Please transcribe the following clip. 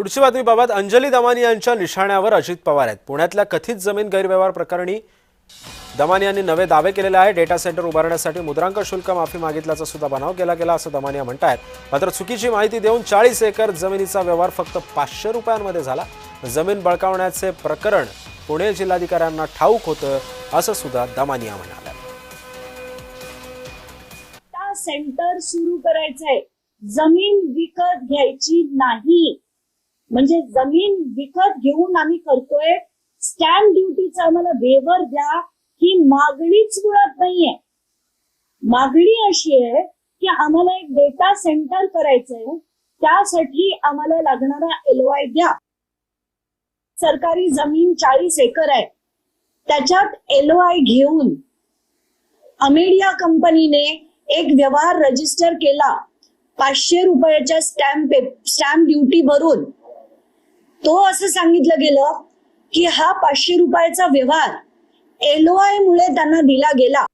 पुढची बातमीबाबत अंजली दमानी यांच्या निशाण्यावर अजित पवार आहेत. पुण्यातल्या कथित जमीन गैरव्यवहार प्रकरणी दमानी यांनी नवे दावे केलेले आहे. डेटा सेंटर उभारण्यासाठी मुद्रांक शुल्क माफी मागितल्याचा सुद्धा बनाव केला गेला असं दमानिया म्हणतायत. मात्र चुकीची माहिती देऊन चाळीस एकर जमिनीचा व्यवहार फक्त पाचशे रुपयांमध्ये झाला. जमीन बळकावण्याचे प्रकरण पुणे जिल्हाधिकाऱ्यांना ठाऊक होतं असं सुद्धा दमानिया म्हणाल्या. सेंटर सुरू करायचंय. जमीन विकत घ्यायची नाही. म्हणजे जमीन विकत घेऊन आम्ही करतोय. स्टॅम्प ड्युटीचा आम्हाला वेवर द्या. ही मागणीच मुळात नाहीये. मागणी अशी आहे की आम्हाला एक डेटा सेंटर करायचंय. त्यासाठी आम्हाला लागणारा एलवाय द्या. सरकारी जमीन चाळीस एकर आहे. त्याच्यात एलवाय घेऊन अमेडिया कंपनीने एक व्यवहार रजिस्टर केला. पाचशे रुपयाच्या स्टॅम्प स्टॅम्प ड्युटी भरून. तो असं सांगितलं गेलं की हा पाचशे रुपयाचा व्यवहार एलओआय मुळे त्यांना दिला गेला.